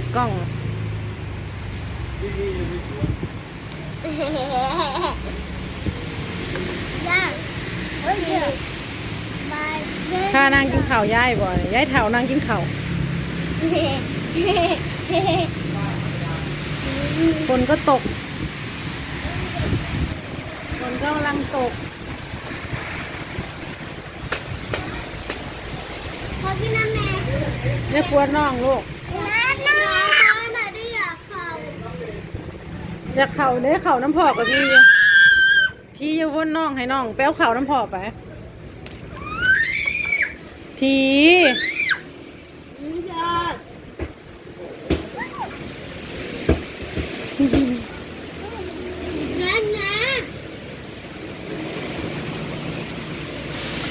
ดกล้องย่างโอ้ยเดี๋ยวมาเล่นข้านั่งกินข้าวยายบ่เนี่ยยายเถานั่งกินข้าวฝนก็ตกฝนก็กำลังตก ขอกินน้ำแม่อย่ากลัวน้องลูก น้ำน้ำมาดิอยากเขา อยากเข่าเด้เข่าน้ำพอกับพี่อยู่พี่อยู่วนน้องให้น้องแป้วเข่าน้ำพอไปพี่ไม่ชอบน้ำน้ำ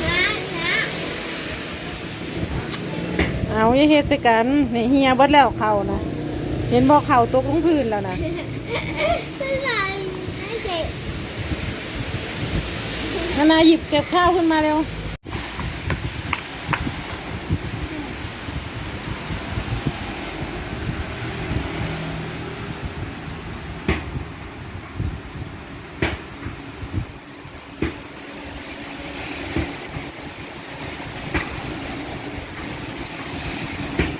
น้ำน้เอาอย่าเฮ็ดจักันนี่เฮียบดแล้วเขานะ เห็นบอกเข่าตกลงพื้นแล้วนะำไม่ใส่ไม่ใส่นานาหยิบเก็บข้าวขึ้นมาเร็ว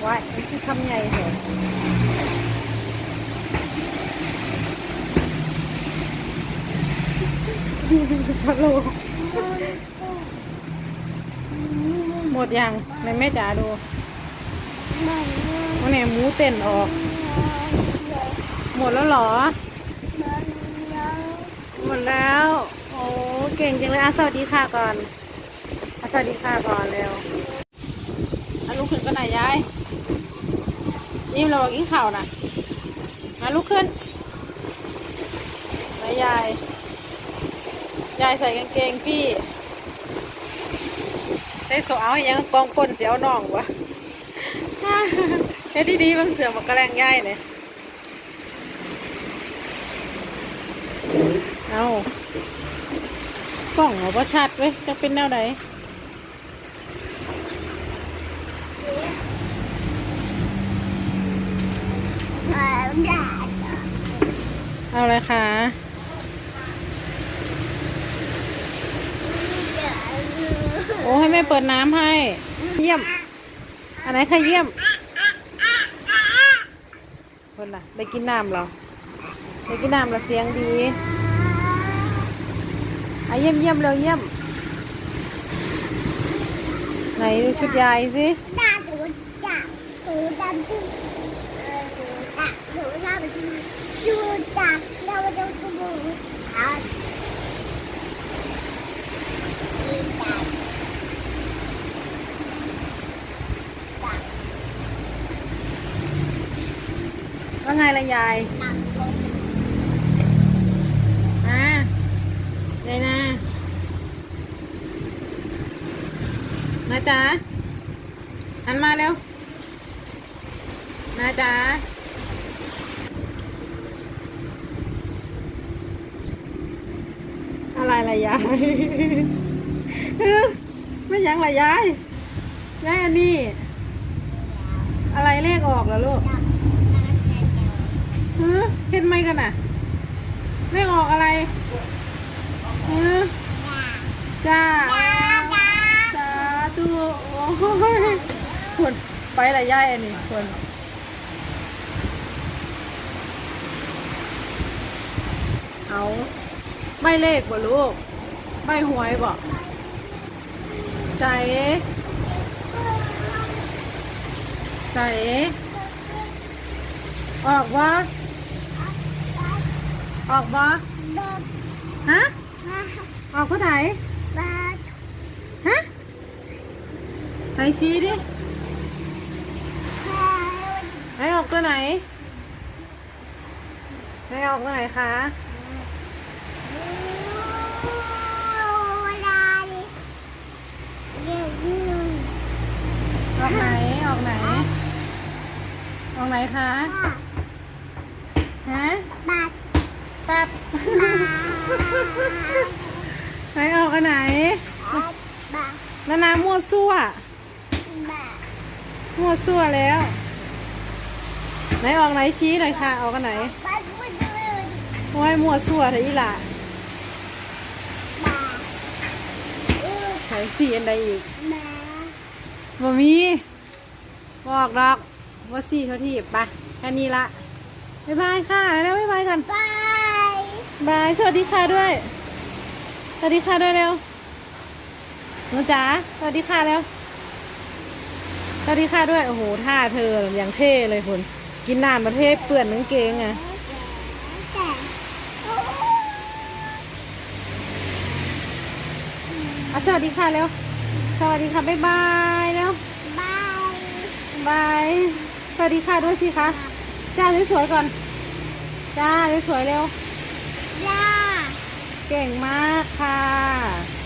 ว้ายมันคือคำใหญ่เหร ฮัลโหลหมดยังแม่แม่จ๋าดูวันนี้หมูเต้นออก หมดแล้วหรอ หมดแล้ว โอ้เก่งจังเลยอะสวัสดีค่ะก่อนอะสวัสดีค่ะก่อนเร็วอะลุกขึ้นก็ไหนอยยายนี่เราบอกกินข้าวนะมาลุกขึ้นไหนยาย ยายใส่กางเกงพี่ใส่โซเอาให้ยังกองก้นเสียวน่องวะเฮ็ดดีๆบางเสือมากระแรงย่ายเนี่ยเอากล่องเอาประชัดเว้ยจะเป็นแนวไหนเอาเลยค่ะ โอ้ ให้แม่เปิดน้ำให้ เยี่ยม อันไหนใครเยี่ยมคนล่ะได้กินน้ำเหรอได้กินน้ำเหราเสียงดีอะเยี่ยมเยี่ยมเร็วเยี่ยม ไหนดูชุดยายสิหน้าถูจักถูดำที่เออถูจักถูหน้ากเราจะถูเอาถูจักจัก ว่า ไงล่ะยายหนักลงอ่ายายนามาจ๋าหันมาเร็วมาจ๋าอะไรล่ะยายไม่ยังล่ะยายยายอันนี้ อะไรเลขออกเหรอลูก จับน้ำใจเจ้า เฮ้เห็นไหม กันน่ะเลขออกอะไรเออจ้าจ้าจ้าจ้าสาธุโอ้ยคนไปละย่ายอันนี้คนเอาใบเลขบ่ลูกใบหวยบ่ใจใจออกวะ ออกวะบ้าฮะบ้าออกคนไหนบ้าฮะไหนชี้ดิบ้าไหนออกตัวไหนไหนออกตัวไหนคะโอ้ลาดิเดี๋ยวยืนออกไหน ออกไหน ออกไหนคะ ฮะ บ้า แป๊บ บ้า ไหน ออกอันไหนบ้านานามั่วซั่วบ้ามั่วซั่วแล้วบไหนออกไหนชี้หน่อยค่ะ ออกกันไหนบ้านพูดเลยโอ้ยมัวสั่วเถอะอีหล่ะมาเออใช้สีอันใดอีกมาบ่มีบอกดอกว่าสี่เท่าที่ไปแค่นี้ละบ๊ายบายค่ะ แล้วบ๊ายบายกันบาย บาย สวัสดีค่ะด้วย สวัสดีค่ะด้วยเร็วหนูจ๋าสวัสดีค่ะเร็วสวัสดีค่ะด้วยโอ้โหท่าเธออย่างเท่เลยคุณกินน้ำประเทศเปื่อนกางเกงอะแต่อะสวัสดีค่ะเร็วสวัสดีค่ะบ๊ายบายเร็วบายบายสวัสดีค่ะด้วยสิคะจ้าสวยๆก่อน จ้าสวยๆเร็ว เก่งมากค่ะ